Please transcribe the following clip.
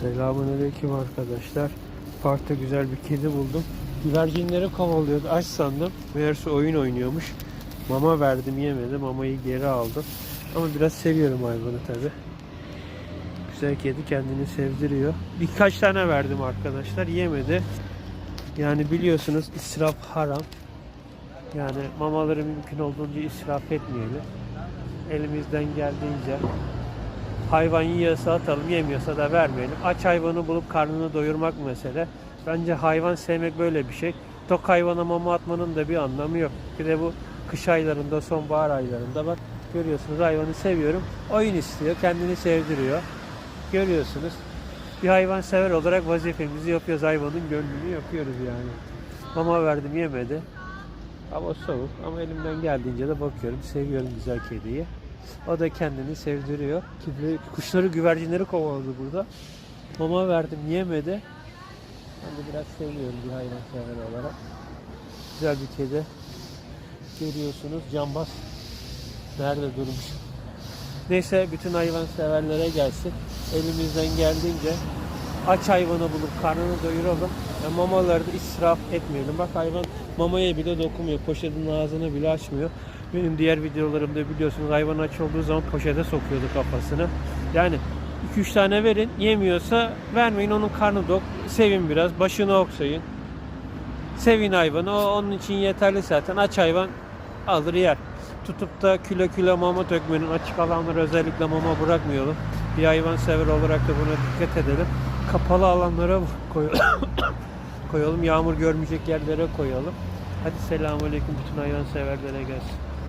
Selamünaleyküm arkadaşlar. Parkta güzel bir kedi buldum. Güvercinleri kovalıyordu. Aç sandım. Meğerse oyun oynuyormuş. Mama verdim yemedi. Mamayı geri aldım. Ama biraz seviyorum hayvanı tabi. Güzel kedi kendini sevdiriyor. Birkaç tane verdim arkadaşlar. Yemedi. Yani biliyorsunuz israf haram. Yani mamaları mümkün olduğunca israf etmeyelim. Elimizden geldiğince hayvan yiyorsa atalım, yemiyorsa da vermeyelim. Aç hayvanı bulup karnını doyurmak mesele. Bence hayvan sevmek böyle bir şey. Tok hayvana mama atmanın da bir anlamı yok. Bir de bu kış aylarında, sonbahar aylarında bak görüyorsunuz hayvanı seviyorum. Oyun istiyor, kendini sevdiriyor. Görüyorsunuz. Bir hayvan sever olarak vazifemizi yapıyoruz. Hayvanın gönlünü yapıyoruz yani. Mama verdim yemedi. Hava soğuk ama elimden geldiğince de bakıyorum. Seviyorum güzel kediyi. O da kendini sevdiriyor. Kedi- Kuşları, güvercinleri kovaladı burada. Mama verdim yemedi. Ben de biraz seviyorum bir hayvan sever olarak. Güzel bir kedi. Görüyorsunuz cambaz. Nerede durmuş? Neyse bütün hayvan severlere gelsin. Elimizden geldiğince aç hayvanı bulup karnını doyuralım. Yani mamaları da israf etmeyelim. Bak hayvan mamaya bile dokunmuyor. Poşetin ağzını bile açmıyor. Benim diğer videolarımda biliyorsunuz hayvan aç olduğu zaman poşete sokuyordu kafasını. Yani 2-3 tane verin. Yemiyorsa vermeyin. Onun karnı dok. Sevin biraz. Başını okşayın. Sevin hayvanı. O onun için yeterli zaten. Aç hayvan alır yer. Tutup da kilo kilo mama dökmenin açık alanlara özellikle mama bırakmayalım. Bir hayvan sever olarak da buna dikkat edelim. Kapalı alanlara koyalım. Koyalım. Yağmur görmeyecek yerlere koyalım. Hadi selamünaleyküm bütün hayvan severlere gelsin.